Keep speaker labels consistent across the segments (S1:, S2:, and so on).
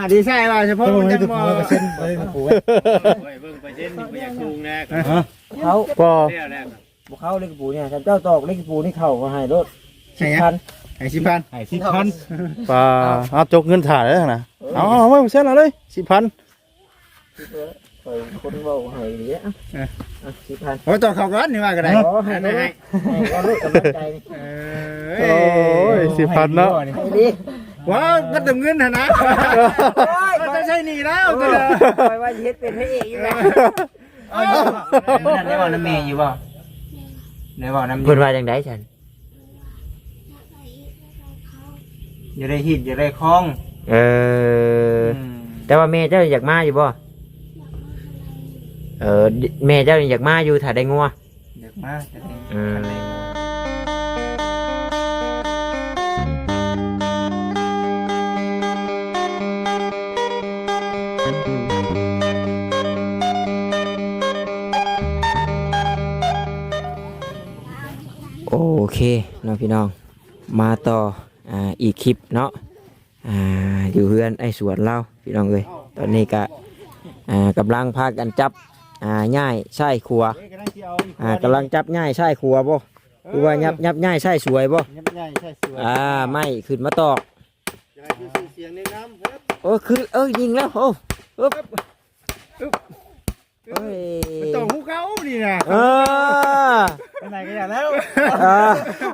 S1: อะดีใช่ว่าเฉพาะ
S2: ต้อง
S1: มัน
S2: ให้
S1: จะ
S2: ตะ
S1: บ
S2: ปู
S1: อก
S2: แล้วก็เส้นไปตะปูไว้
S3: เฮ้ยเบิ่งไปเช่นนี่บ่อยากจูงนะ
S2: ฮะ
S4: เขา
S5: บ่
S3: แล้วแล้ว
S4: บุเข้าเล็กปูเนี่ยเจ้าตอกเล็กปูนี่เข่าก็ให้รถ
S1: ใช่
S4: พัน
S1: ไอ้สิพัน
S2: ไอ้สิบพัน
S5: ปลาเอาจกเงินถ่ายแล้วนะเอาเอาไว้เส้นเอาเลยสิพัน
S4: คอยคนเบาให้เนี้ยสิพัน
S1: โอ้ต่อเขาก่อนนี่ว่าก็ได้
S4: ขอให้รถให้ก็รถกำลังใจนี่
S1: เอ
S5: โอ้ยสิพันเนาะ
S4: ให้ดี
S1: ว้าวก็ตึงเงินนะนะก็จะใช่นี่แล้วตัว
S4: คอยว่าเฮ็ดเป็นพระเอกอยู่แล้ว
S6: ได้บอกน้ำเมย์อยู่บ่ได้บอกน้ำ
S4: เพิ่นว่าจังไดฉัน
S6: อย่าได้หิดอย่าได้คล้อง
S4: เออ แต่ว่าแม่เจ้าอยากมาอยู่บ่เออแม่เจ้าอยากมาอยู่ถ้าได้งัว
S6: เด็กมากจะได้
S4: เคเน้องพี่น้องมาต่ออ่าอีกคลิปเนาะอ่าอยู่เพื่อนไอ้สวนเราพี่น้องเลยตอนนี้ก็อ่ากำลังพากันจับอ่าง่ายใช่ครัวอ่ากำลังจับง่ายใช่ครัวบ่คือว่ายับยับง่ายใช่สวยบ่
S1: ยับใหญ่ใช่สวย
S4: อ่าไม่ขึ้นมาตอก
S1: จะให้เสียงในน้ำครับ
S4: โอ้คือเอ้ยยิงแล้วโอ้อึ๊บ เอ้ย
S1: มันต้องหูเขานี่นะ
S4: เออ
S2: ไปไหนกันอย่างแล้ว
S4: อ่า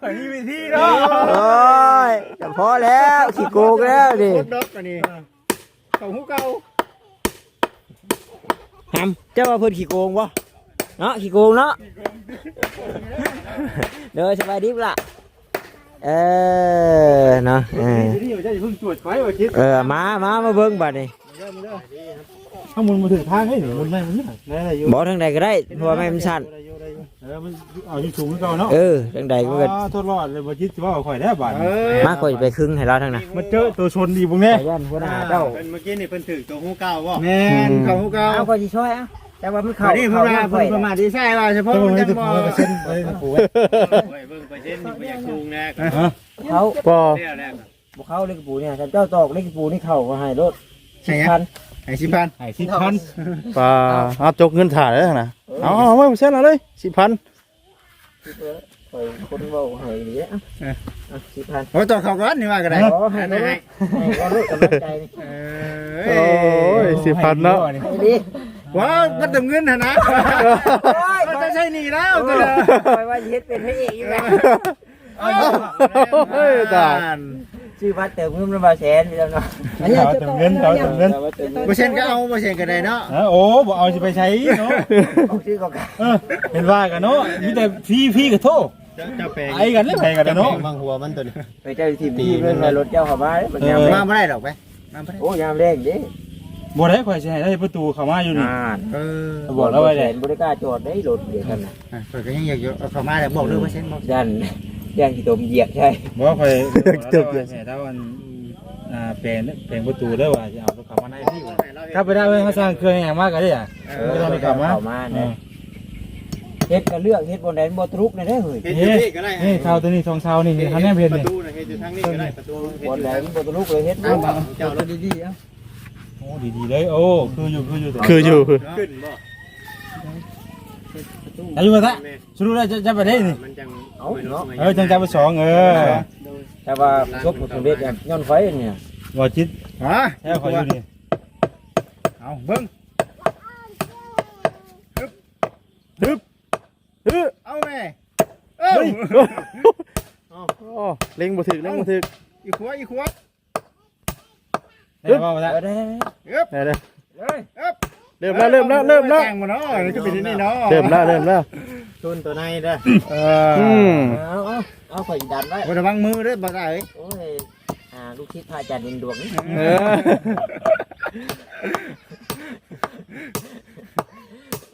S2: อันนี้วิธีเนาะ
S4: โอ้ยจะพอแล้วขี้โกงแล้วดิ
S1: โคตรดอกอันนี้ต้องหูเขา
S4: หำเจ้าว่าเพิ่นขี้โกงบ่เนาะขี้โกงเนาะเด้อสบายดีปะล่ะเออเนาะเออ
S2: ที่นี่จะเพิ่งตรวจไว้ว่าคิด
S4: เออมามามาเบิ่งบัดนี้
S2: ถ้ามันมาถึงทางให้หนูมันไม่มันไม่ได้อยู่
S4: บ่ทางใดก็ได้เพราะว่าไม่มันสั่น
S2: เออมันเอาอยู่สูงก่อนเนาะ
S4: เออทางใดก็
S2: อ๋อทดรอดเลยบ่คิดว่าข่อยได้บาท
S1: เออ
S4: มาก็จะไปครึ่งให้เราทั้งนั้น
S2: มันเจอตัวชนดีบุ้งแน่
S4: ไปย่านหัวหน้าเจ้า
S3: เพิ่นเมื่อกี้นี่เพิ่นถือตัวหูเก้าบ่
S1: แม่นเขาหูเขา
S4: เอาก็สิช่วยอะแต่ว่ามัน
S1: เขา
S4: เข้า
S1: นี่เพิ่
S4: เข้านห
S1: มา
S4: น้า
S1: เพิ่
S4: ข่อนย
S1: เพิ่นมาดีใช่ว่าเฉพาะ
S2: ต้อง
S1: มัน
S2: ให้
S1: จะ
S2: ตะ
S1: บ
S2: ปู
S1: อก
S2: แล้วก็เส้นไปตะปูไว้
S3: เฮ้ยเบิ่งไปเช่นนี่บ่อยากจูงนะ
S2: ฮะ
S4: เขา
S5: บ่
S3: แล้วแล้ว
S4: บุเข้าเล็กปูเนี่ยเจ้าตอกเล็กปูนี่เข่าก็ให้รถ
S1: ใช่
S4: สิ
S1: ไหม
S4: พัน
S1: ไอ้สิพัน
S2: ไอ้สิพัน
S5: ปลาเอาจกเงินถ่ายแล้วนะเอาเอาไว้เส้นเอาเลยสิพัน
S4: คอยคนเบาให้เนี้ยสิพัน
S1: โอ้ต่อเขาก่อนนี่ว่าก็ได้
S4: ขอให้รถให้ก็รถกำลังใจนี่
S1: เอ
S5: โอ้ยสิพันเนาะ
S4: ให้ดี
S1: ว้าวก็ตึงเงินนะนะก็จะใช่นี่แล้วตัว
S4: คอยว่าเฮ็ดเป็นพระเอกอยู่แล้ว
S5: โอ้ยตาย
S4: ชื่อพัดเติมเงินมันมาแสนพี่น้องเนาะ
S2: เขาเติมเงินเขาเติมเงิน
S1: บ่เช่นก็เอาบ่เช่นก็ได้เนาะ
S2: ฮะโอ้บ่เอาสิไปใช้เนาะ
S4: เอาชื่อก็
S2: เออเห็นว่ากันเนาะมีแต่พี่พี่กับโทษ
S3: เจ้าแปลง
S2: ไอ้กันเลยไปกันเนาะ
S3: บางหัวมันตัวนี้
S4: ไปเจ้าทีมที่เรื่องรถเจ้าเข้ามาเป็นยาม
S1: มาบ่ได้ดอกไปมาบ่ได้
S4: โอ้ยามแรงดิ
S2: บ่ได้ข่อยสิให้ได้ประตูเข้ามาอยู่นี่
S4: อ่า
S1: เออ
S2: บอกแล้วไว้เลย
S4: บริการจอดได้รถเดียวกันนะ
S1: เปิดก็ยังอยากอยู่เอาเข้ามาแล้วบอกด้วยบ่เช่นบอก
S4: ยัน ยันที่ตมเหยียบใช่
S2: บ่ข่อยจบเลยถ้าวันอ่าแปลงแปลงประตูได้ว่าจะเอาเข้ามาในที่ถ้าไปได้เว้ยเขาสร้างเครื่องอย่างมากก็ได้อะไม่ต้องไปกลับมา
S4: เข้ามาเนี่ยเฮ็ดก็เลือกเฮ็ดบนไหนบ่ทุกข์ในได้เฮ้ย
S3: เฮ็ดอยู่นี่ก็ได้
S2: นี่เท้าตัวนี้ทองเท้านี่เขาแนบเพน
S3: ประ
S2: นี่
S3: ตูน่ะเฮ็ดอยู่ทางนี้ก็ได้ประตูเฮ็ด
S4: บ
S3: อนยู่
S4: ไหน
S3: ทาง
S4: บ่ทุกข์เลยเฮ็ด
S3: เอา
S4: บ่
S3: บ่เจ้ารถดี
S2: โอ้ดีๆเลยโอ้คืออยู่คืออยู่
S5: คืออยู่
S3: ๆขึ้นบ่
S2: อายุมาซะสรุปแล้วจะจะไปได้นี่
S3: มันจัง
S4: เอาเนาะ
S2: เออจังจะไปสองเออ
S4: แต่ว่าซบบ่สำเร็จย้อนไฟเนี่ย
S2: บ่จิต
S1: ฮะ
S2: แท้ขออยู่นี่
S1: เอาเบิ่ง
S5: ฮึบฮึบ
S1: เอาแม่เอ้า
S5: โอ้เล็งบ่ถึกเล็งบ่ถึก
S1: อีขวอีขว
S2: ได้บ่มาซะ
S4: ได้
S1: เอ๊บ
S5: เดี๋ยวเดี๋ยว
S1: เอ๊บ
S5: เริ่มแล้วเริ่มแล้วเริ่มแล้ว
S1: แต่งบ่เนาะนี่ก็เป็นที่นี่เนาะ
S5: เริ่มแล้วเริ่มแล้ว
S3: ตุนตัวในเด้อ
S1: เอ
S5: อื
S1: อ
S5: ม
S4: เอาเอาเอาข่อยดันไว้
S1: บ่ระวังมือเด้อบ่ได้เอ้ย
S4: โอ้ยอ่าลูกชิดพระอาจารย์ดินดวงนี่
S5: เออ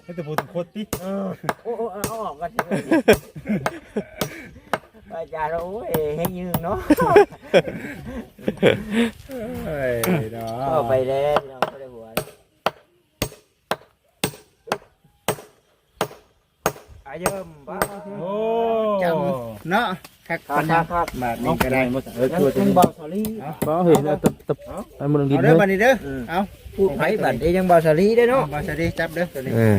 S2: ให้แต่พูดถึงโคตรติ
S4: โอ้โอ้เอาออกกันเถอะพระอาจารย์โอ้ยให้ยืนเนาะ
S1: เอ้ยเนาะ
S4: ก็ไปแล้วพี่น้องก็ได้หัว อาเยิมบ้า
S2: โอ้
S1: เนาะคักปัญญาบาทนี้ก็ได้
S2: เออตัวจะบอกสอรี่
S5: บ่เห็นเอาตับตับไปมันลงดิน
S1: เอา
S5: เล
S1: เด้อยบัดนี้เด้อเอา
S4: พูดไผบัดนี้ยังบ่สลีได้เนาะ
S1: มาสวัสดีจับเด้อตัวนี้
S4: เออ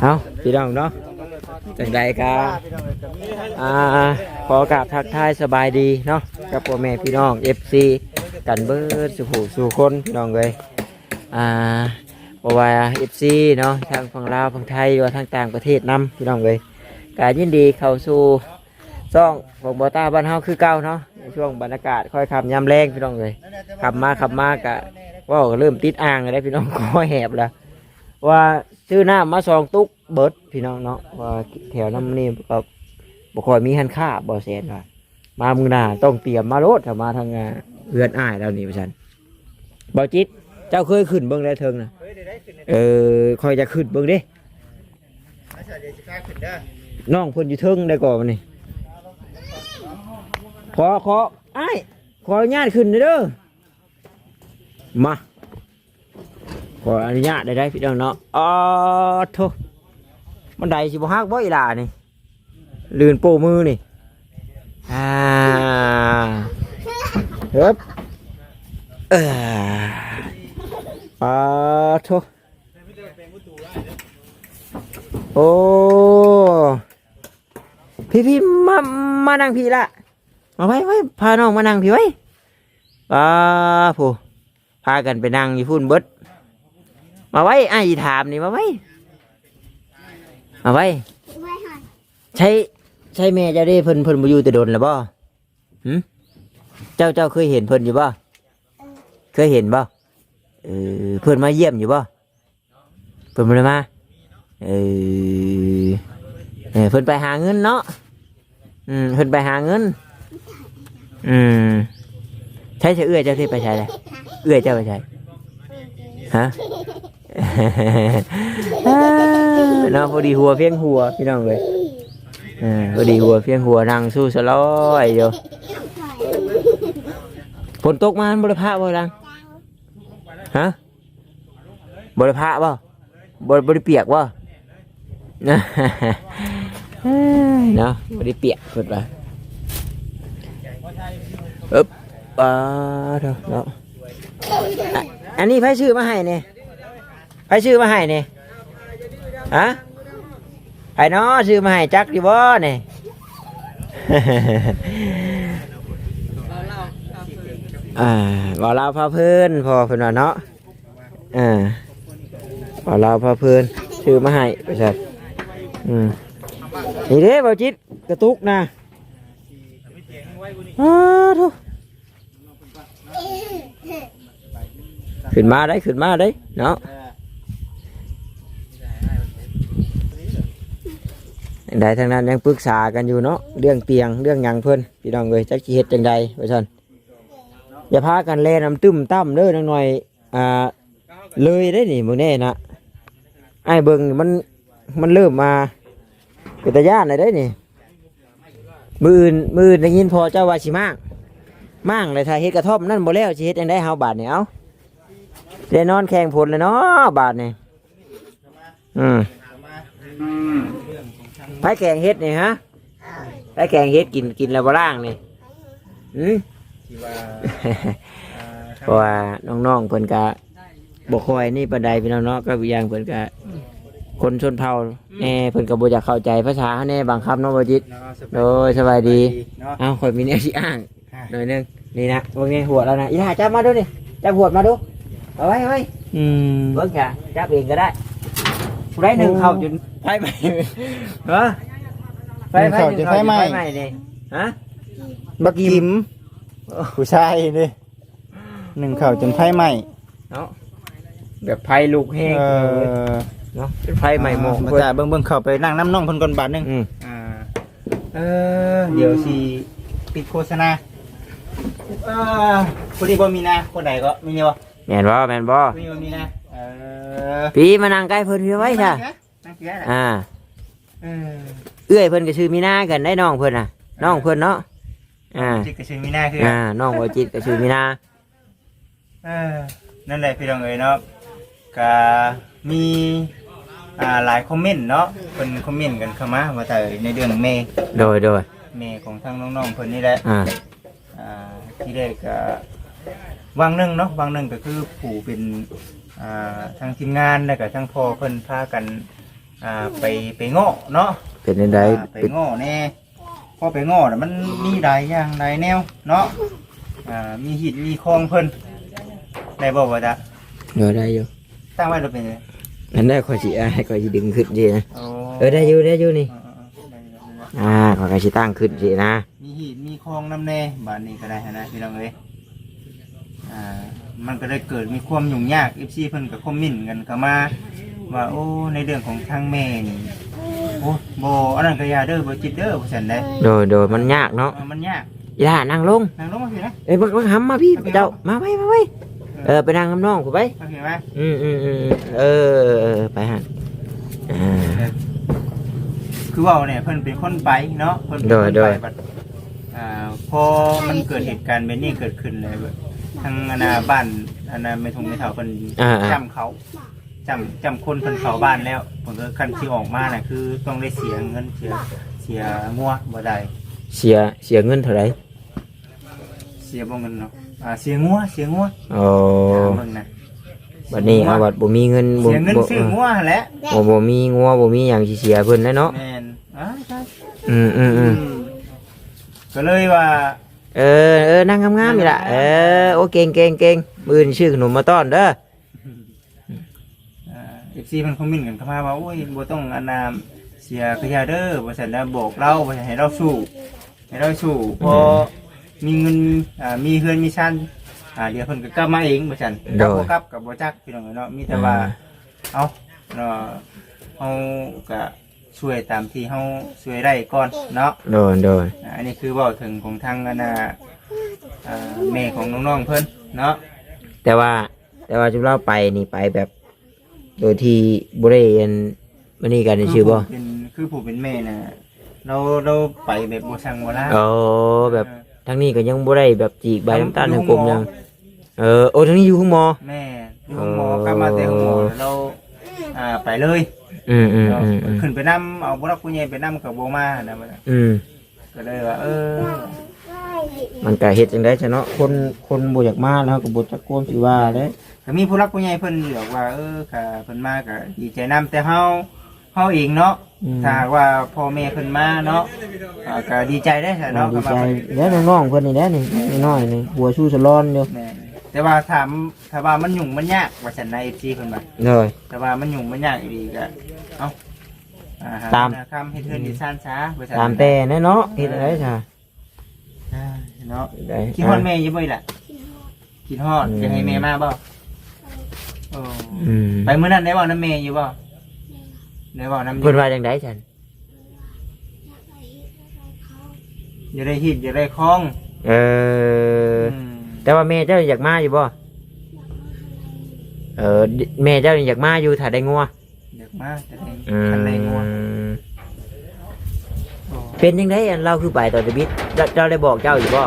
S4: เอาพี่น้องเนาะจังใดก็อ่าขอกราบทักทายสบายดีเนาะกับพ่อแม่พี่น้อง FC กันเบิดสุขสู่คนพี่น้องเลยอ่า เพราะว่า FC เนาะทางฝั่งลาวฝั่งไทยหรือว่าทางต่างประเทศนํพี่น้องเลยการยินดีเข้าสู่ซ่องของบอต้าบ้านเฮาคือเก่าเนาะในช่วงบรรยากาศค่อยขับยามแรงพี่น้องเลยขับมาขับมากะว่าก็เริ่มติดอ่างเลยพี่น้องคอแหบแล้วว่าซื้อน้ำมาซองตุ๊กเบิร์ดพี่น้องเนาะว่าแถวน้ำนี่ก็บ่ค่อยมีหันค่าบ่แสนว่ามามึงหน้าต้องเตรียมมาโลดถ้ามาทางเรือนอ้ายแล้วนี่พี่ชันบ่จิต เจ้าเคยขึ้นเบิ่งได้เทิงน่ะเออคอยจะขึ้นเบิ่งเด้
S1: มาสวัสดีสิครับขึ้นเด้อ
S4: น้องเพิ่นอยู่เทิงได้ก่อนวันนี้ขอขออ้ายขออนุญาตขึ้นหน่อยเด้อมา ขออนุญาตได้ได้พี่น้องเนาะอ๋อโทมันไดสิบ่ฮักบ่อีหล่านี่ลื่นโป้มือนี่อ่าเฮ้บเออ อ๋อโทโอ้ พี่พี่มามานั่งพี่ละมาไว้ไว้พาน้องมานั่งพี่ไว้อ่าผู้พากันไปนั่งอยู่พุ่นเบิดมาไว้ไอ้ถามนี่มาไว้มาไว้ใช่ใช่แม่เจ้าได้เพิ่นเพิ่นมาอยู่แต่โดนแล้วบ่หืมเจ้าเจ้าเคยเห็นเพิ่นอยู่บ่ เคยเห็นบ่ เออเพิ่อนมาเยี่ยมอยู่บ่เพิ่อนมาเลยมาเออเออเพิ่อนไปหาเงินเนาะอืมเพิ่อนไปหาเงิน อืมใช่จะเอื้อเจ้าที่ไปใช่เลยเอื้อเจ้าไปใช่ฮะเนาะพอดีหัวเพียงหัวพี่น้องเลยเออพอดีหัวเพียงหัวนั่งสู้สลอยอยู่ฝนตกมาบริพาบ่ลัง ฮะบริพาบ่บริบริเปียกบ่เอ้ยเนาะบริเปียกเพิ่นว่าอึ๊บอ่าเถอะเนาะอะอันนี้ไผชื่อมาให้เนี่ยใครชื่อมาให้เนี่ยฮะใครเนาะชื่อมาให้จักดีบ่เนี่ย อ่าบ่เราพาเพื่อนพอเพื่อนว่าเนาะอ่าบ่เราพาเพื่อนชื่อมาให้ไปสัตว์อืมนี่เด้บ่จิตกระตุกนะอ้าวโถ่ขึ้นมาได้ขึ้นมาได้เนาะได้ทางนั้นยังปรึกษากันอยู่เนาะเรื่องเตียงเรื่องยังเพิ่นพี่น้องเลยจักสิเฮ็ดจังใดว่าซั่น อย่าพากันแล่น้ำตึ้มตั้มเด้อนังหน่อยอ่าเลยได้นี่มื้อนี้นะไอ้เบิงมันมันเริ่มมาเป็นตาย่านเลยได้นี่มืออื่นมืออื่นได้ยินพอเจ้าว่าสิมากมั่งเลยถ้าเฮ็ดกระท่อมนั่นบ่แล้วสิเฮ็ดจังไดเฮาบาดนี่เอ้าได้นอนแข่งผลเลยเนาะบาดนี่อืมไปแกงเฮ็ดนี่ฮะไปแกงเฮ็ดกินกินแล้วบ่ล่างนี่อืม
S1: ที่ว่า
S4: เพราะว่าน้องๆเพิ่นก็บ่ค่อยนี่ปานใดพี่น้องเนาะก็อีกอย่างเพิ่นก็คนชนเผ่าแน่เพิ่นก็บ่อยากเข้าใจภาษาแน่บางคำเนาะบ่จิตโดยสบายดี
S1: เนาะ
S4: เอ้าข่อยมีแนวสิอ้างหน่อยหนึงนี่นะเบิ่งนี่หัวแล้วนะอีหล่าจับมาดูนี่จับหัวมาดูเอาไว้เอาไว้
S5: อืม
S4: เบิ่งจ้ะจับเองก็ได้ผู้ใดหนึ่งเข้าจนไฟไหม้เหรอไฟไหม้จนไฟไหม้ นี่ฮะ
S5: บักกิม ผู้ชายนี่หนึ่งเข่าจนไฟไหม้
S4: เนาะแบบไฟลุกแห้ง
S5: เออ
S4: เนาะเป็นไฟไหม้หมอก
S5: มา
S4: เพิ่น
S5: จ่าเบิ่งเบิ่งเข้าไปนั่งน้ำน้องเพิ่นก่อนบาทหนึง
S4: อืม
S1: อ่าเออเดี๋ยวสิปิดโฆษณาเออคนนี้บ่มีนาคนไหนก็มีเนี่ยบ่
S4: แม่นบ่แม่นบ่
S1: มีบ่มีนาเออ
S4: พี่มานั่งใกล้เพิ่นพี่ไว้จ้ะ
S1: นั่งเสียน่ะ
S4: อ่า
S1: เออ
S4: เอื้อยเพิ่นก็ชื่อมีนากันได้น้องเพิ่นน่ะน้องเพิ่นเนาะ อ่า
S1: จิตกระชื่อมีนาคือ
S4: อ่าน้องวจิตก็ชื่อมีนา
S1: เออนั่นแหละพี่น้องเอ๋ยเนาะก็มีอ่าหลายคอมเมนต์เนาะเพิ่นคอมเมนต์กันเข้ามาว่าแต่ในเรื่องแม่
S4: โดยโดย
S1: แม่ของทางน้องๆเพิ่นนี่แหละ
S4: อ่า
S1: อ่าที่แรกก็วางหนึงเนาะวางหนึงก็คือผู้เป็นอ่าทางทีมงานแล้วก็ทางพ่อเพิ่นพากันอ่าไปไปเงาะเนาะ
S4: เป็นจังได
S1: อ่าไป
S4: เป็น
S1: เงาะแน่ พอไปเงาะน่ะมันมีหลายอย่างหลายแนวเนาะอ่ามีหินมีคลองเพิ่นได้บ่ว่าจะ
S4: โดยได้อยู่
S1: ตั้งไว้แล้วเป็นไง
S4: อันได้ขอยสิอ่าให้ขอยสิดึงขึ้นสินะ
S1: โอ้
S4: เออได้อยู่ได้อยู่นี่
S1: อ่าๆได้อยู่ได้อยู่
S4: อ่าขอยก็สิตั้งขึ้นสินะ
S1: มีหินมีคลองน้ำแน่บ้านนี้ก็ได้นะพี่น้องเอ้ยอ่ามันก็ได้เกิดมีความยุ่งยากเอฟซีเพิ่นกับคอมเมินต์กันเข้ามาว่าโอ้ในเรื่องของทางแม่นี่โอ้ บ่อันนั้นก็อยาเด้อบ่จิตเด้อว่าซั่นได้
S4: โดยโดยมันยากเนาะ
S1: เออมันยาก
S4: อย่านั่งลง
S1: นั่งลงมาสินะ
S4: เอ้ยบักบักหำมาพี่เจ้ามาไว้มาไว้เออไปนั่งกับน้องกูไป
S1: โอเคไหม
S4: อืมอืมอืมเออเออไปฮะอ่า
S1: คือว่าเนี่ยเพิ่นเป็นคนไปเนาะเพิ่นเป็น
S4: โด
S1: ค
S4: ย
S1: น
S4: โด
S1: ไป
S4: ย
S1: บัดอ่าพอมันเกิดเหตุการณ์แบบนี้เกิดขึ้นเลยแบบทางอนาบ้านอนาไม่ทงไม่เท่าเพิ่น
S4: อ่าอ่า
S1: จำเขา จำจำคนเพิ่นเขาบ้านแล้วผมก็คันที่ออกมาน่ะคือต้องได้เสียเงินเสียเสียงัวบ่ได้
S4: เสียเสียเงินเท่าไหร่
S1: เสียบ่เงินเนาะอ่าเสียงัวเสียงัว
S4: โอ้
S1: เบิ่งนะ
S4: บัดนี้เอาบัดบ่มีเงินบ่
S1: เสียเงิน
S4: บ่
S1: ซื้องัวหั่นแหละ
S4: บ่บ่มีงัวบ่มีหยังสิเสียเพิ่นแล้วเนาะ
S1: แม่นอ่าใช่
S4: อืมอืมอืม
S1: ก็เลยว่า
S4: เออเออนั่งงามๆนี่ล่ะเออโอเก่งเก่งเก่งมื้อนี้ชื่อขนมมาต้อนเด้อ
S1: อ่า FC เพิ่นคอมเมนต์กันเข้ามาว่าโอ้ยบ่ต้องอนนามเสียกระยาเด้อบ่ซั่นนะบอกเราบ่ให้เราสู้ให้เราสู้พอมีเงินอ่ามีเฮือนมีชั้นอ่าเดี๋ยวเพิ่นก็กลับมาเองบ่ซั่นกลับบ่กลับกับบ่จักพี่น้องเนาะมีแต่ว่าเอาเนาะเอาก็ช่วยตามที่เขาช่วยได้ก่อนเนาะ
S4: โดนโดน
S1: อ่าอันนี้คือเว่าถึงของทางอนาอ่าแม่ของน้องๆเพิ่นเนาะ
S4: แต่ว่าแต่ว่าจุเราไปนี่ไปแบบ โดยที่บ่ได้เรียนมื้อนี้กันชื่อบ่
S1: ผู้เป็นคือผู้เป็นแม่น่ะเราเราไปแบบบ่สั่งบ่ลา
S4: โอ้แบบทางนี้ก็ยังบ่ได้แบบจีกใบน้ำตาลทางกลมยังเออโอ้ทางนี้อยู่ห้องหมอ
S1: แม่อยู่ห้องหมอกลับมาแต่ห้องหมอแล้วเราอ่าไปเลย
S4: อืมอืม
S1: เรา
S4: อืมอืม
S1: ขึ้นไปนํเอาบ่รักผู้ใหญ่ไปนํกับบ่มานะมันน่ะ
S4: อืม
S1: ก็เลยว่าเออ
S4: มันก็เฮ็ดจังได๋ซะเนาะคนคนบ่อยากมาแล้วก็บ่จักความสิว่าเด้
S1: ก็มีผู้รักผู้ใหญ่เพิ่นบอกว่า เออค่ะเพิ่นมาก็ดีใจนํแต่เฮาเฮาเองเนาะ
S4: อืม
S1: ถ้าหากว่าพ่อแม่เพิ่นมาเนาะอ่าก็ดีใจได้ค่ะเนาะ
S4: ดีใจ
S1: ก็ว่า
S4: แล้วน้องๆเพิ่นนี่แหละนี่น้อยๆนี่หัวสู้สะร้อนอยู่
S1: แม่นแต่ว่าถามถ้าว่ามันยุ่งมันยากว่าซั่นนะ FC เพิ่นว่า
S4: เลย
S1: แต่ว่ามันยุ่งมันยากอีหลีก็เอ้าอ่าห
S4: ตาม
S1: คำเฮ็ดเทือนดิซ่านช้าว่าซั่น
S4: ตามแต่แน่เนาะเฮ็ดอะไรซะ
S1: อ่าเนาะ
S4: ได้
S1: คิดฮอดแม่อยู่บ่ล่ะคิดฮอดจะให้แม่มาบ่โอ้
S4: อืม
S1: ไปมื้อนั้นได้เว้านำแม่อยู่บ่ได้เว้านำ
S4: เพิ่นว่าจังไดฉัน
S1: อย่าได้ฮิตอย่าได้คล้อง
S4: เออ
S1: อืม
S4: แต่ว่าแม่เจ้าอยากมาอยู่บ่ เออแม่เจ้าอยากมาอยู่ถ้าได้งัว
S1: เด็กมากจะได้
S4: อื
S1: คันได้งัว
S4: ม
S1: โอ้
S4: เป็นยังไงอันเราคือไปตอนจะบิดเจ้าเจ้าได้บอกเจ้าอยู่บ่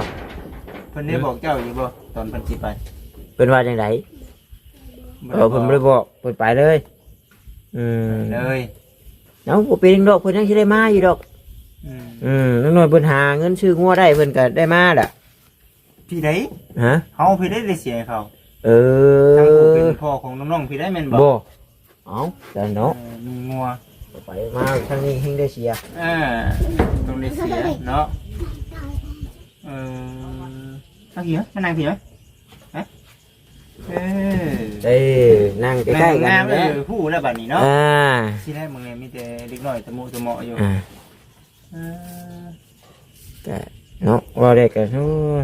S1: เพิ่นได้บอกเจ้าอยู่บ่ตอนเพิ่นสิไป
S4: เพิ่นว่าจังได เออเพิ่นบ่ได้บอกเพิ่นไปเลย อืม
S1: เลย
S4: เอ้าบ่เป็นหยังดอกเพิ่นยังสิได้มาอยู่ดอก
S1: อืม
S4: อืมน้อยๆเพิ่นหาเงินซื้องัวได้เพิ่นก็ได้มาล่ะ
S1: พี่ได้
S4: ฮะ
S1: เฮาพี่ได้ได้เสียให้เขา
S4: เอ
S1: ทั้งผู้เป็
S4: อน
S1: พ่อของน้องๆพี่ได้แม่นบ่
S4: บ่เอ้าแต่เนาะ
S1: เออมีงัว
S4: ไปมาทางนี้เฮงได้เสีย
S1: อ่าต้องได้เสียเนาะเออเอากี่ไหมมานั่งพี่ไหมฮะเออ
S4: เอ้ยนั่งใกล้ๆกัน
S1: งาม
S4: แห
S1: เอ
S4: ละ
S1: อผู้แล้วบัดนี้เนาะ
S4: อ่า
S1: ที่แรกมึงเนี่ยมีแต่เด็กน้อยตะมุตะเหมาะอยู่
S4: อ่า
S1: เออ
S4: ก็เนาะว่าได้ก็โอ้ย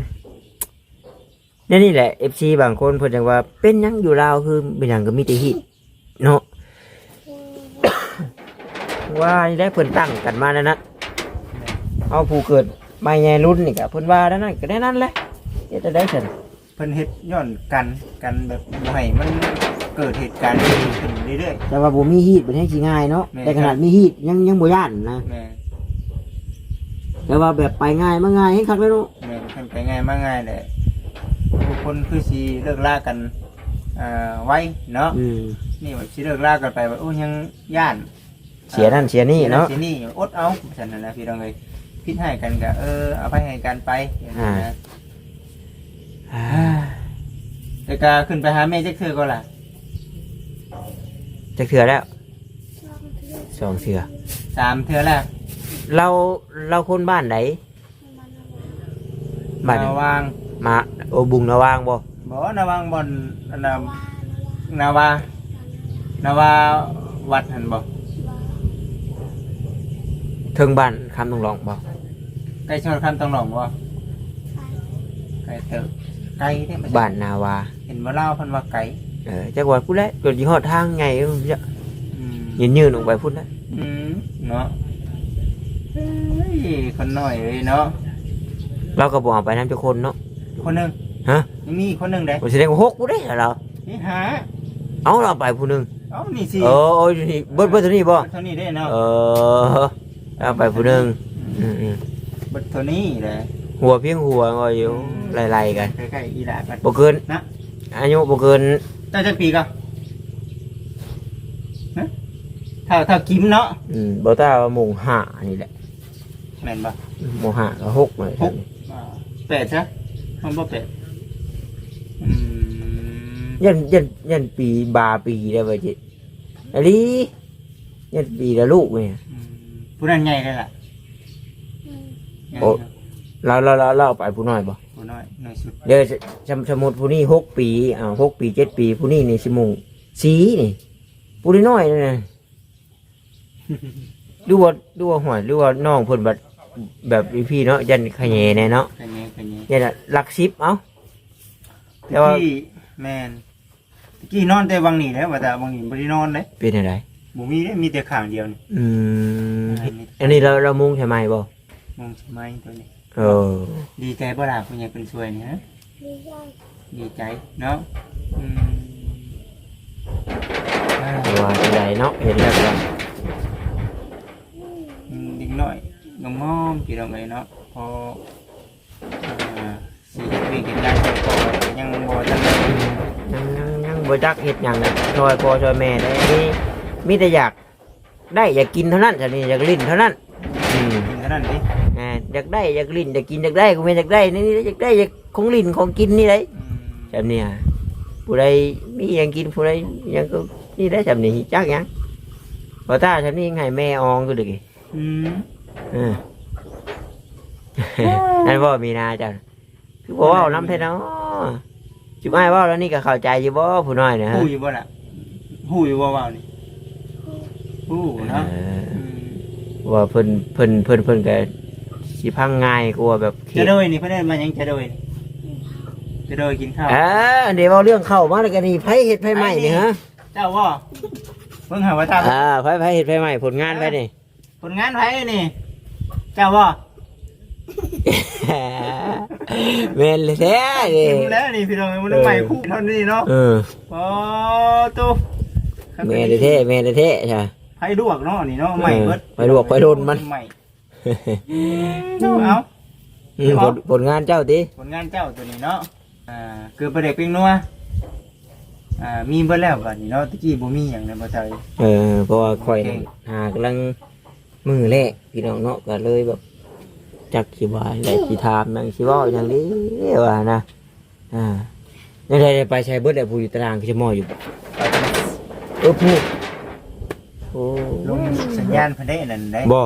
S4: นี่นี่แหละ FC บางคนเพิ่นจังว่าเป็นหยังอยู่ลาวคือเป็นหยังก็มีแต่ฮิตเนาะว่านี่ได้เพิ่นตั้งกันมาแล้วนะเอาผู้เกิดใหม่ใหญ่รุ่นนี่ก็เพิ่นว่าแล้วนั่นก็ได้นั่นแหละเฮ็ดจะได้ซั่น
S1: เพิ่นเฮ็ดย้อนกันกันแบบบ่ให้มันเกิดเหตุการณ์นี้ขึ้นเรื่อย
S4: แต่ว่าบ่มีฮีตเป็นให้สิง่ายเนาะ
S1: แม่น
S4: แต่ขนาดมีฮีตยังยังบ่ย่านนะ
S1: ๆแม่
S4: แต่ว่าแบบไปง่ายมาง่ายให้คักเลยเนาะ
S1: แม่เพิ่นไปง่ายมาง่ายแหละทุกคนคือสิเลิกลากันอ่าไว้เนาะ
S4: อืม
S1: นี่ว่าสิเลิกลากันไปว่าโอ้ยังย่าน
S4: เสียนั่นเสียนี่เนาะ
S1: เสียนี่อดเอาฉันนั่นนะพี่น้องเลยพิดให้กันก็เออเอาไปให้กันไปอย่างนี้นะ แต่ก็ขึ้นไปหาแม่จักเทื่อก็ล่ะ
S4: จะเถื่อแล้วสองเถื่อ
S1: สามเทื่อแล้ว
S4: เราเราคนบ้านไหนบ้านไหน
S1: นาวาง
S4: มาโอบุงนาวางบ่
S1: บ่นาวางบอนอันนานาวานาวาวัดหันบ่
S4: เทิงบ้านคำต้องลองบ่
S1: ใกล้ชนคำต้องหลองบ่ไก่เถอะ ไก่ได้มา
S4: บ้านนาวา
S1: เห็นว่าเล่าเพันว่าไก่
S4: เออจักว่าพูดแล้วจนยี่ห้อทางไงจะ
S1: อืม
S4: ยืนยืนลงไปพูดแล้ว
S1: อืมเนาะเฮ้ยคนหน่อยเลยเนาะ
S4: เราก็บอกไปน้ำเจ้าคนเนาะ
S1: คนหนึ่ง
S4: ฮะ
S1: ยังมีอีกคนหนึ่งเด้
S4: ผมแสดงว่าหกกูได้เหรอเรา
S1: นี่หา
S4: เอาเราไปผู้หนึง
S1: เอ้านี่สิ
S4: เออโอ้ยนี่เบิดเบิดตัวนี้บ่
S1: เท่านี้ได้เนาะ
S4: เออเอาไปผู้หนึงอืมอืม
S1: เบิดเท่านี้เลย
S4: หัวเพียงหัวงอยอยู่ไล่ๆกัน
S1: ใกล้ๆอีหลากัน
S4: บ่เกิน
S1: นะ
S4: อายุบ่เกิน
S1: เจ้าจะปีก็ฮะถ้าถ้ากิมเนาะ
S4: อืมบ่ตาว่าโมงห้านี่แหละ
S1: แม่นบ่
S4: โมงห้าก็หกเลย
S1: หกอ่าแปดใช่มันบ่แปดอืม
S4: ยันยันยันปีบาปีได้บ่จิอันนี้ยันปีละลูกเนี่ย
S1: อืมผู้นั้นใหญ่เลยล่ะใหญ่
S4: โอ้ เราเราเราเราไปผู้น้อยบ่
S1: ผู้น้อยน้อยสุด
S4: เดี๋ยวสสมสมมุติผู้นี้หกปีอ่าหกปีเจ็ดปี ผู้นี้นี่สิโมงสีนี่ผู้นี้น้อยนี่นะดูว่าดูว่าหัวดูว่าน้องเพิ่นแบบแบบพี่เนาะยันขะแยแน่เนาะ
S1: กันนี้กันนี้
S4: ยันน่ะหลักสิบเอ้าแต่ว่า
S1: ตะกี้แมนตะกี้นอนแต่วังนี่แหล้วว่าแต่วังนี่บ่ได้นอนเลย
S4: เป็นอะไร
S1: บ่มีเด้มีแต่ข้างเดียวนี่
S4: อืมอันนี้เราเรามุงใช่ไหมบ่
S1: มองใช่ไหมตัวนี้
S4: เออ
S1: ดีใจบ่ล่ะผู้ใหญ่เป็นช่วยนี่ฮะดีใจเนาะอืมอ่า
S4: ว่าจังไดเนาะเห็นแล้วก็
S1: อืมเด็กน้อยงอมๆพี่น้องเอ้ยเนาะพออ่าสิเฮ็ดเวียกเฮ็ดงานไปก่อนยังบ่ทันได้
S4: ยังยังยังบ่จักเฮ็ดหยังน่ะช่วยพ่อช่วยแม่ได้นี่มีแต่อยากได้อยากกินเท่านั้นเท่านี้อยากลิ้นเท่านั้นอืม
S1: กินเท่านั้นดิ
S4: อ่าอยากได้อยากลิ้นอยากกินอยากได้ก็ไม่อยากได้นี่นี่อยากได้อยากของลิ้นของกินนี่ได้
S1: อืม
S4: แบบเนี้ยผู้ใดมีหยังกินผู้ใดหยังก็นี่ได้แบบนี้จักหยังพอตาฉันนี่ให้แม่อองก็ดึกอีก
S1: อืม
S4: เออนั่นบ่มีนาจ้ะคือบ่เว้าน้ำเท่เนาะจุอ้ายเว้าแล้วนี่ก็เข้าใจอยู่บ่ผู้น้อยนะฮะ
S1: ฮู้อยู่บ่ล่ะฮู้อยู่บ่ว่าวนี่ฮู้เนาะ
S4: เออ
S1: อืม
S4: ว่าเพิ่นเพิ่นเพิ่นเพิ่นก็สิพังง่ายกว่าแบบเขีย
S1: จะ
S4: น
S1: โดยนี่เพิ่นได้มาหยังจะโดยนี่จะโดยกินข้าว
S4: เออเดี๋ยวเอาเรื่องเข้ามาแล้วกันนี่ไผเฮ็ดไผใหม่นี่ฮะ
S1: เจ้าว่าเพิ่งหาว่าท
S4: อ่าไผไผเฮ็ดไผใหม่ผลงานไผนี่ำ
S1: ผลงานไผนี่ เจ้าว่า
S4: แม่นเลยแท้ดิ
S1: เต็มแล้วนี่พี่น้องมันใหม่คู่เท่านี้เนาะ
S4: เออ
S1: โอ้ตู้
S4: แม่นเลยแท้แม่นเลยแท้ใช่
S1: ไผลวกเนาะนี่เนาะใหม่เบิด
S4: ไผลวกไผโดนมัน
S1: ใหม่เจ้าเอา
S4: อืมผลผลงานเจ้าติ
S1: ผลงานเจ้าตัวนี้เนาะอ่าเกิดประเด็กเป็นนัวอ่ามีเบิดแล้วบัดนี้เนาะตะกี้บ่มีหยังในบ่ใจ
S4: เออเพราะว่าข่อยนั่นหากำลังมือแรกพี่น้องเนาะก็เลยแบบจักสิว่าและสิถามหยังสิเว้าหยังนี้ว่านะอ่ายังไดไปใช้เบิดแล้วผู้อยู่ตารางคือจะมออยู่บ่เออผู้ โอ้
S1: ลงสัญญาณเพิ่นได้นั่นได้
S4: บ่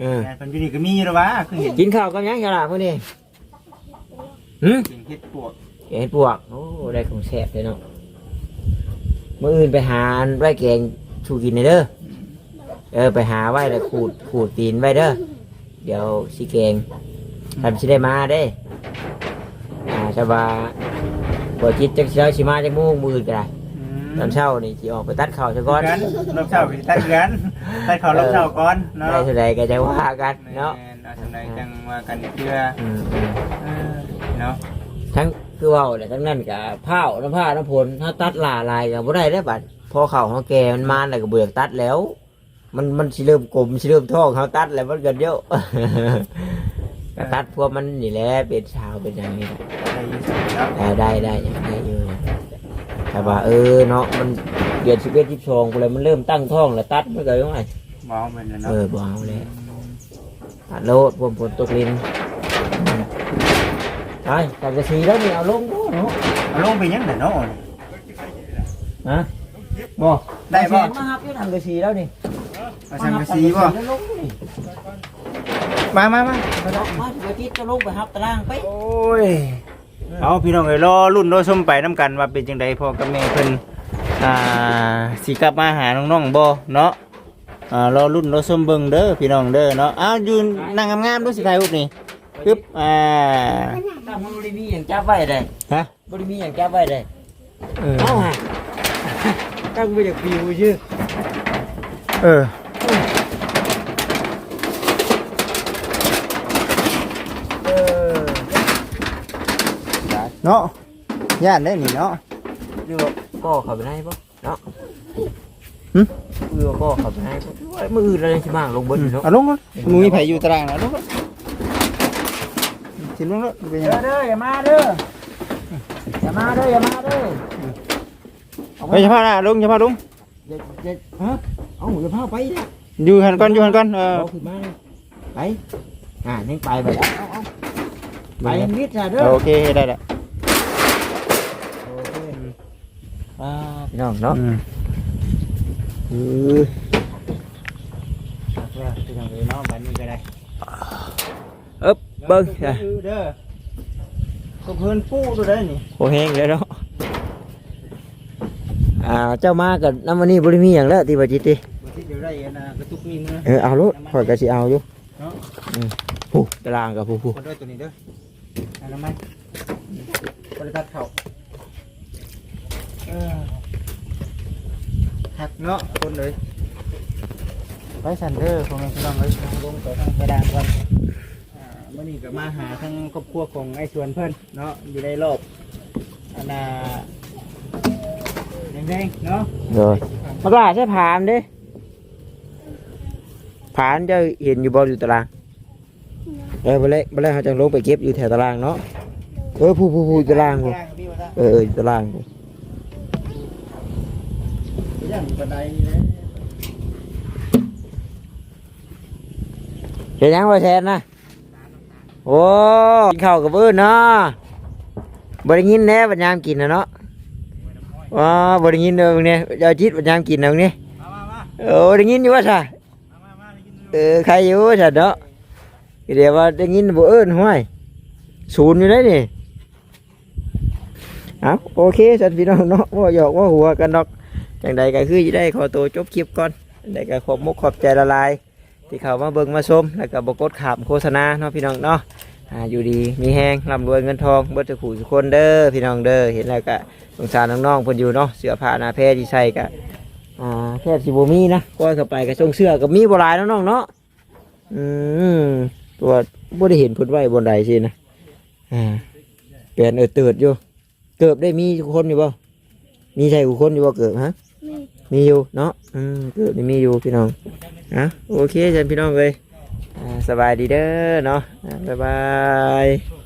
S4: เออ
S1: สัญญาณเพิ่นอยู่นี่ก็มีอยู่แล้ววะคือเห็น
S4: กินข้าวกับหยังฉลาดพวกนี้หืม
S1: กินเฮ็ดปวก
S4: เห็นปวกโอ้ได้ของแซ่บเลยเนาะมื่ออื่นไปหาอันไว้แกงชูกินในเด้อเออไปหาไว้แล้วขูดขูดตีนไว้เด้อเดี๋ยวสิแกงทำสิได้มาเด้อ่าจะว่าบ่จิตจักเช้าสิมาจักโมงมืออื่นก็ได้ ตอนเช้านี่สิออกไปตัดข้าวซะก่อน
S1: กันรอบเช้าไปตัดกันตัดเขารอบเช้าก่อนเนาะ
S4: ได้เท่าใดก็จะว่ากันเนาะ
S1: แม่เอาทำไรจังว่ากันเพื่อ
S4: อืมอืม
S1: เออเนาะ
S4: ทั้งคือเว่าแหละทั้งนั้นกับผ้าวน้ำผ้าน้ำผลถ้าตัดหลาลายกับบ่ได้ได้อบัดพอเข่าเขาแก่มันมาแล้วก็เบื่อตัดแล้ว มันมันสิเริ่มกลมสิเริ่มท้องเขาตัดแล้วมันกันเยอะก็ตัดพวกมันนี่แหละเป็นชาวเป็นอย่างนี้แหละ
S1: ได้ยินเสียงเนาะ
S4: แต่ได้ได้อย่างได้อยู่นะ แต่ว่าเออเนาะมันเดือนสิบเอ็ดสิบสองกูเลยมันเริ่มตั้งท้องแล้วตัดไม่เกิดยังไง
S1: เว้าเป็นแล้ว
S4: เอ
S1: เนาะ
S4: อบ่เอาเลยตัดโลดพวกฝนตกลินไปจากกระสีแล้วนี่เอาลงดูเนาะ
S1: เอาลงไปยังน่ะเนาะ
S4: ฮะบ่
S1: ได้บ่
S4: เสียงมาฮับอยู่ทางกระสีแล้วนี่
S1: เอาสังกะสีบ่
S4: แล้วลงนี่
S1: มามามา
S4: มาดอกมาถึงอาทิตย์จะลงไปฮับตารางไป
S1: โอ้ย เอาพี่น้องเอ้ยรอรุ่นรอชมไปน้ำกันว่าเป็นจังไดพ่อกับแม่เพิ่นอ่าสิกลับมาหาน้องๆบ่เนาะอ่ารอรุ่นรอชมเบิ่งเด้อพี่น้องเด้อเนาะอ้าวยืนนั่งงามๆดูสิถ่ายรูปนี่ปึ๊บอ่า
S4: ตั้งมันบริมีอย่างจับไว้ได้
S1: ฮะ
S4: บริมีอย่างจับไว้ได้
S1: เออ
S4: เอาฮะตั้งไปจากฟิวชื่อ
S1: เออ
S4: เอ
S1: เนาะย่านได้นี่เนาะ
S4: เรือก็ขับไปได้ปะเนาะ
S1: หึ
S4: เรือก็ขับไปได้ปะมืออื่นอะไรสิบ้างลงบนเนาะ
S1: เอาลงก่อนมึงมีไผอยู่ตารางนะลงก่อนสิลงแล้วเป็นยังไง
S4: เด้ออย่ามาเด้ออย่ามาเด้ออย่ามาเด้อ
S1: เฮ้ยเฉพาะนะลงเฉพาะลง
S4: อย่าอย่าฮะเอาอย่าพาไปนะ
S1: อยู่หันก่อนอยู่หันก่อนเออ
S4: เอาขึ้นมาเลยไปอ่านี่ไปไปเอาเอาเอาไปนิดจ้ะเด้อ
S1: โอเคได้แล้ว
S4: อ่าพี่น้องเนาะ
S1: อืม
S4: เออ
S1: พี่น้องเอ้ยเนาะบัดนี้ก็ได้
S4: เอ๊บเบิ้ง
S1: เด้อเด้อก็เพิ่นปูตัวได้นี่
S4: โอแห้งเลยเนาะอ่าเจ้ามากับน้ำมันนี่บริมีอย่างแล้วที่บาจิตติ
S1: บ่สิเดี๋ยวได้อันน่ะกระตุกมีมือ
S4: เออเอารถข่อยก็สิเอาอยู่
S1: เนาะ
S4: อืมผู้ตารางกับผู้ผู้
S1: คนด้วยตัวนี้เด้ออันนั้นมันบริษัทเขาเออ หักเนาะคนเลยไปสันเดอร์ของพี่น้องเลยลงไปทางกระดานก่อนอ่ามื่อนี้ก็มาหาทั้งครอบครัวของไอ้ชวนเพื่อนเนาะอยู่ในรอบอันน่ะแดงๆเนาะ
S4: rồi mà bà sẽ phàm đi phán cho hiện như bao nhiêu tà lang ờ bữa lẽ bữa lẽ họ chẳng lúc phải kiếp như theo tà lang nó ơ phu phu phu tà lang rồi ờ ờ tà lang rồi
S1: บันไดนี่
S4: เดี๋ยังว่าแทนนะโอ้กินข้าวกับเอื้นเนาะบริ
S1: ยินแน่บันยาม
S4: กินนะเนาะว้า
S1: บริยินเด้อเนี่
S4: ยเจ้าจิตบั
S1: นยามกินนะ
S4: เนี่ยโอ้ได้ยินอยู่ว่าซะเออใครอยู่ซะเนาะเดี๋ยวว่าได้ยินบ่เอื้นห้วยศูนย์อยู่ได้นี่เอาโอเคสันพี่น้องเนาะว่าหยอกว่าหัวกันดอก จังใดก็คือจะได้ขอตัวจบคลิปก่อนจังใดก็ขอบมุกขอบใจละลาย ที่เขามาเบิ่งมาชมแล้วก็บกดขามโฆษณาเนาะพี่น้องเนาะอยู่ดีมีแห้งร่ำรวยเงินทองเบิดทุกผู้ทุกคนเด้อพี่น้องเด้อเห็นแล้วก็สงสารน้องๆเพิ่นอยู่เนาะเสื้อผ้าหน้าแพรที่ใส่ก็อ่าแทบสิบ่มีนะก้อยเข้าไปก็ส่งเสื้อก็มีบ่หลายนาะน้องเนาะอืมตัวบ่ได้เห็นเพิ่นไว้บนใดสินะอ่าเปลี่ยนเออเติดอยู่เกือบได้มีคนอยู่บ่มีใช่กูคนอยู่บ่เกือบฮะ มีอยู่เนาะอืมเกือบได้มีอยู่พี่น้องอะโอเคจันพี่น้องเลยสบายดีเด้อเนาะบ๊ายบาย